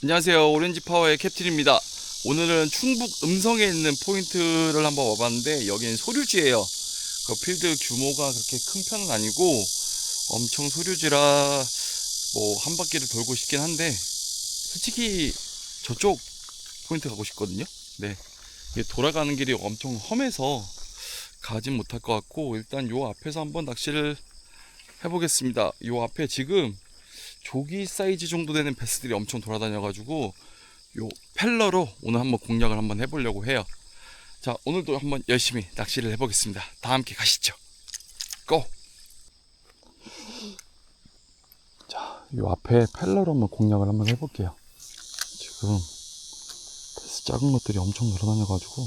안녕하세요. 오렌지 파워의 캡틴입니다. 오늘은 충북 음성에 있는 포인트를 한번 와봤는데 여기는 소류지예요. 그 필드 규모가 그렇게 큰 편은 아니고 엄청 소류지라 뭐 한 바퀴를 돌고 싶긴 한데 솔직히 저쪽 포인트 가고 싶거든요. 네. 돌아가는 길이 엄청 험해서 가진 못할 것 같고 일단 요 앞에서 한번 낚시를 해보겠습니다. 요 앞에 지금 조기 사이즈 정도 되는 베스들이 엄청 돌아다녀가지고 요 펠러로 오늘 한번 공략을 한번 해보려고 해요. 자 오늘도 한번 열심히 낚시를 해보겠습니다. 다 함께 가시죠. 고! 자, 요 앞에 펠러로 한번 공략을 한번 해볼게요. 지금 베스 작은 것들이 엄청 늘어다녀가지고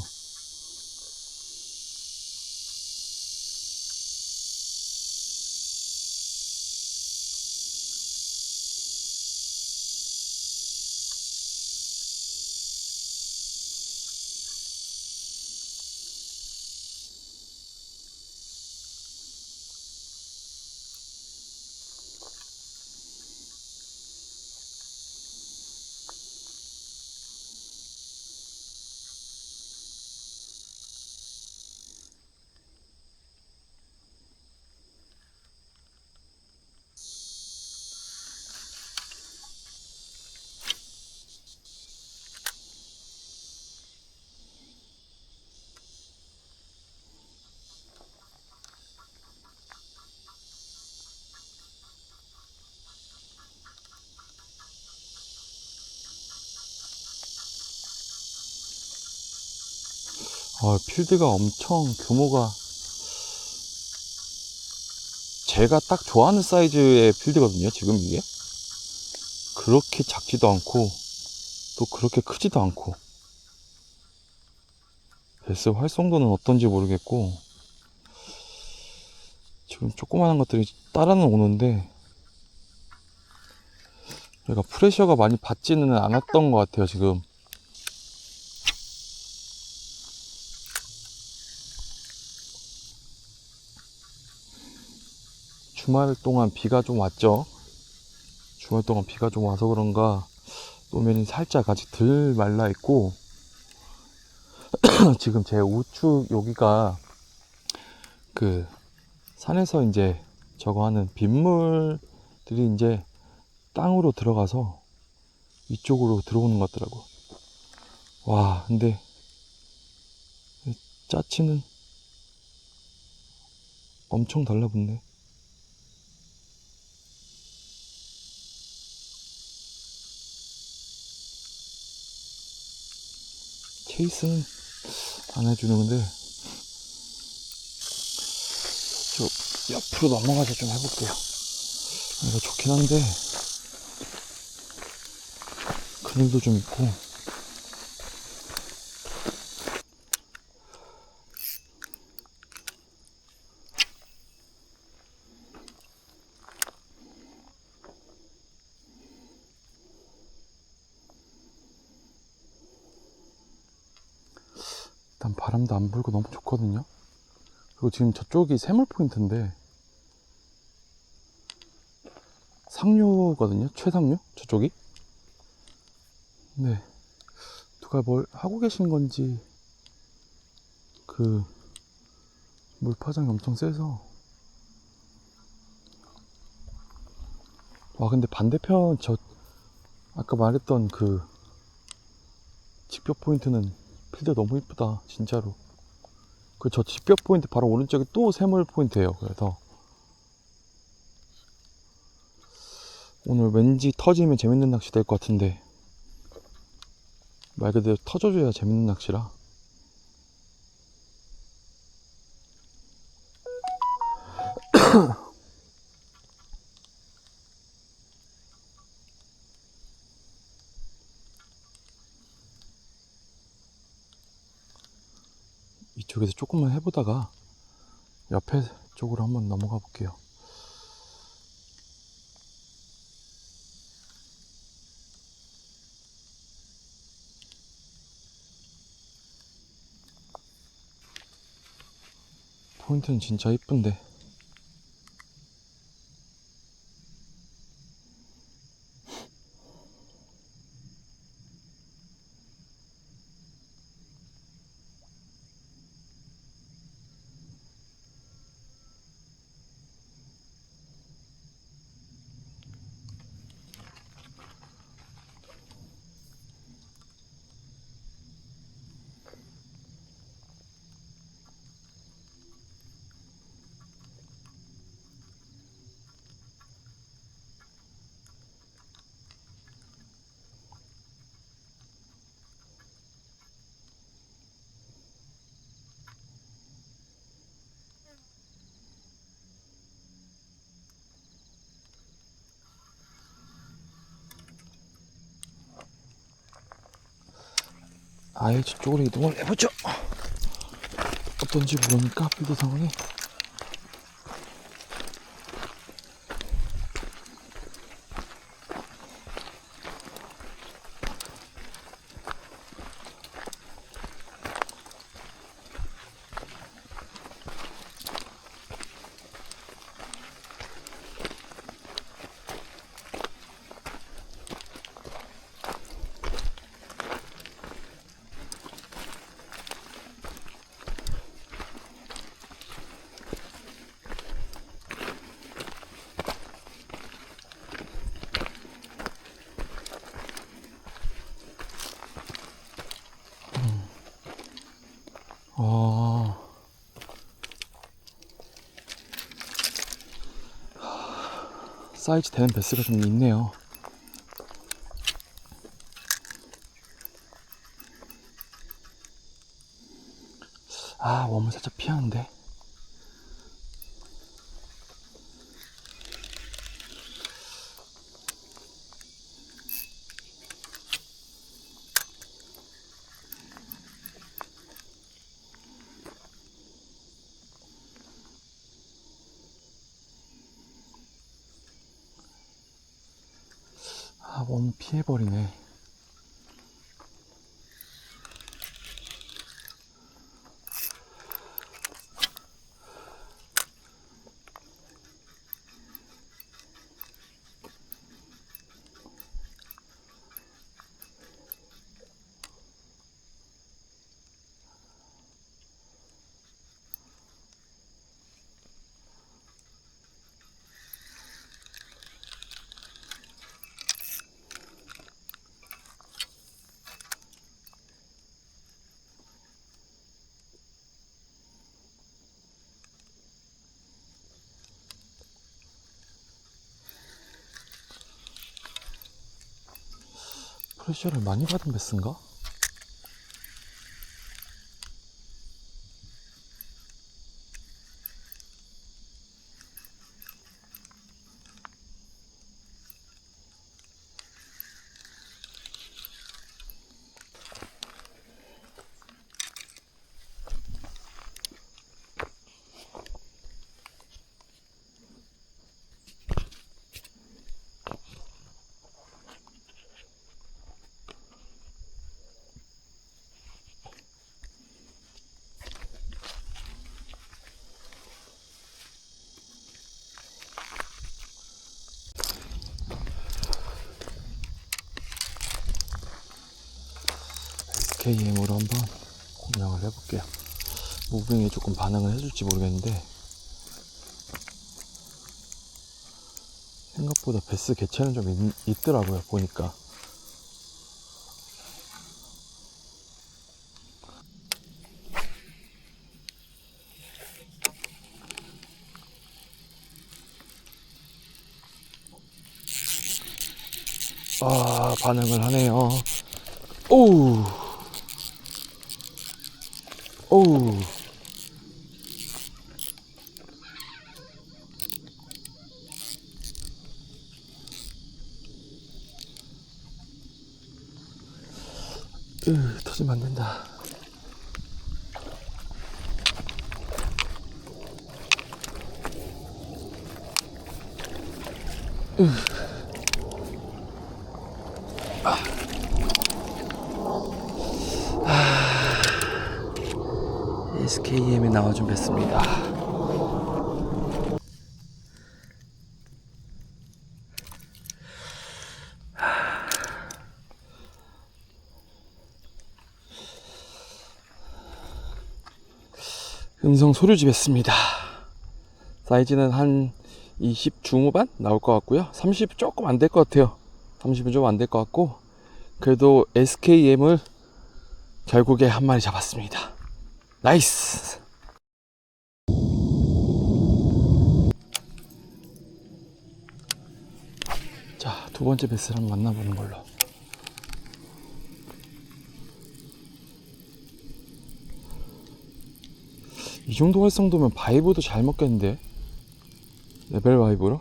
아, 필드가 엄청 규모가 제가 딱 좋아하는 사이즈의 필드거든요. 지금 이게 그렇게 작지도 않고 또 그렇게 크지도 않고 베스 활성도는 어떤지 모르겠고 지금 조그마한 것들이 따라는 오는데 얘가 프레셔가 많이 받지는 않았던 것 같아요 지금 주말 동안 비가 좀 왔죠. 주말 동안 비가 좀 와서 그런가 노면이 살짝 아직 덜 말라 있고 지금 제 우측 여기가 그 산에서 이제 저거 하는 빗물들이 이제 땅으로 들어가서 이쪽으로 들어오는 것 같더라고. 와, 근데 이 짜치는 엄청 달라붙네. 케이스는 안 해주는 건데 저 옆으로 넘어가서 좀 해볼게요. 이거 좋긴 한데 그늘도 좀 있고 일단 바람도 안 불고 너무 좋거든요. 그리고 지금 저쪽이 새물 포인트인데 상류거든요. 최상류 저쪽이. 네. 누가 뭘 하고 계신 건지 그 물파장이 엄청 세서 와 근데 반대편 저 아까 말했던 그 직벽 포인트는 필드 너무 이쁘다 진짜로. 그저 직벽 포인트 바로 오른쪽에 또 새물 포인트예요 그래서. 오늘 왠지 터지면 재밌는 낚시 될 것 같은데. 말 그대로 터져줘야 재밌는 낚시라 이쪽에서 조금만 해보다가 옆에 쪽으로 한번 넘어가 볼게요. 포인트는 진짜 이쁜데. 아예 저쪽으로 이동을 해보죠. 어떤지 모르니까 필드 상황이. 어. 사이즈 되는 베스가 좀 있네요. 아, 웜을 살짝 피하는데. 아, 웜 피해버리네. 프레셔를 많이 받은 베스인가? KM으로 한번 운영을 해볼게요. 무빙이 조금 반응을 해줄지 모르겠는데 생각보다 베스 개체는 좀 있, 있더라고요 보니까. 아 반응을 하네요. 오우 오우 으, 터지면 안 된다. 으. SKM에 나와준 뵀습니다. 음성 소류집 했습니다. 사이즈는 한 20 중후반 나올 것 같고요. 30 조금 안 될 것 같아요. 30은 좀 안 될 것 같고 그래도 SKM을 결국에 한 마리 잡았습니다. 나이스. 자, 두 번째 베스를 만나보는 걸로. 이 정도 활성도면 바이브도 잘 먹겠는데? 레벨 바이브로?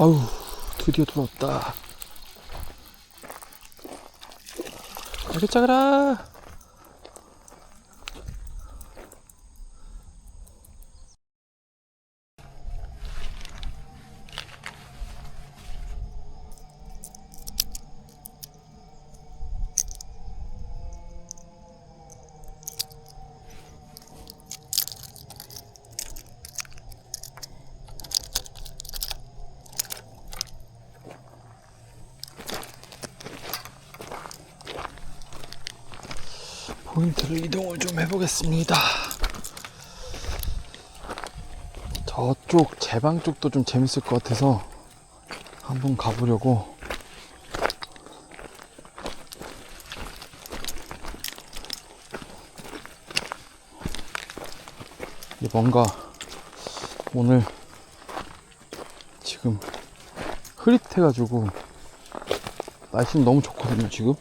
아우 드디어 돌아왔다. 이렇게 작아라 포인트를 이동을 좀 해보겠습니다. 저쪽 제방 쪽도 좀 재밌을 것 같아서 한번 가보려고. 뭔가 오늘 지금 흐릿해가지고 날씨는 너무 좋거든요 지금.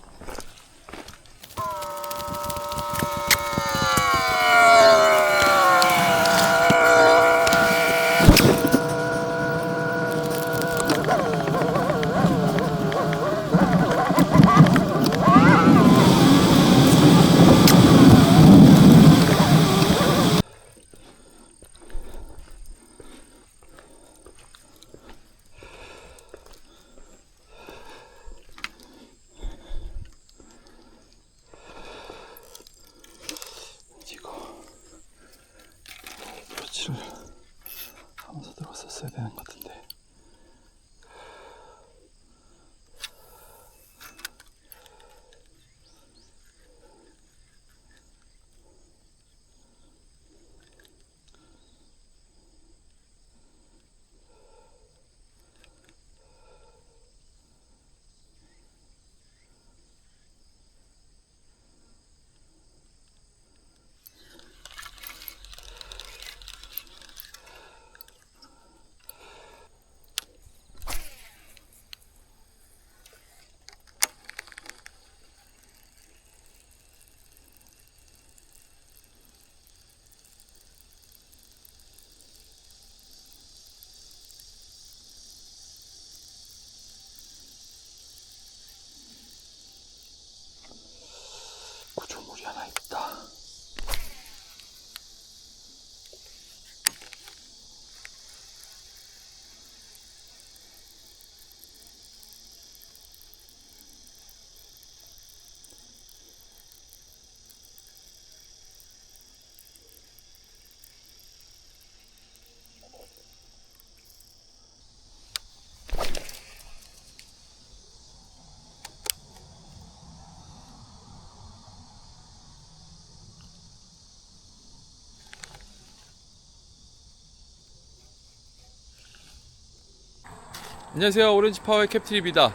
안녕하세요. 오렌지 파워의 캡틴입니다.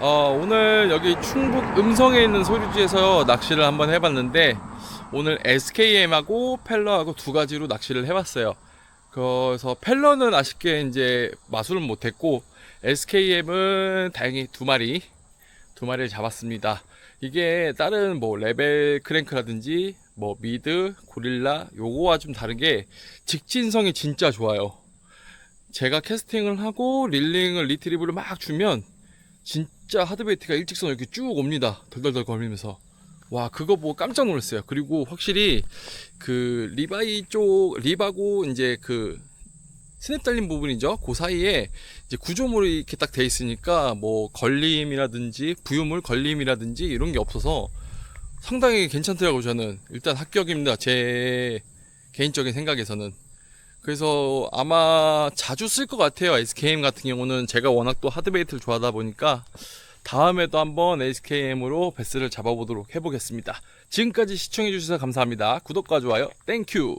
어, 오늘 여기 충북 음성에 있는 소류지에서 낚시를 한번 해봤는데 오늘 SKM하고 펠러하고 두 가지로 낚시를 해봤어요. 그래서 펠러는 아쉽게 이제 마술은 못했고 SKM은 다행히 두 마리 두 마리를 잡았습니다. 이게 다른 뭐 레벨 크랭크라든지 뭐 미드 고릴라 요거와 좀 다른 게 직진성이 진짜 좋아요 제가 캐스팅을 하고 릴링을 리트리브를 막 주면 진짜 하드베이트가 일직선으로 이렇게 쭉 옵니다. 덜덜덜 거리면서. 와, 그거 보고 깜짝 놀랐어요. 그리고 확실히 그 리바이 쪽, 립하고 이제 그 스냅 달린 부분이죠. 그 사이에 이제 구조물이 이렇게 딱 돼 있으니까 뭐 걸림이라든지 부유물 걸림이라든지 이런 게 없어서 상당히 괜찮더라고요. 저는 일단 합격입니다. 제 개인적인 생각에서는. 그래서 아마 자주 쓸 것 같아요. SKM 같은 경우는 제가 워낙 또 하드베이트를 좋아하다 보니까 다음에도 한번 SKM으로 베스를 잡아보도록 해보겠습니다. 지금까지 시청해주셔서 감사합니다. 구독과 좋아요, 땡큐!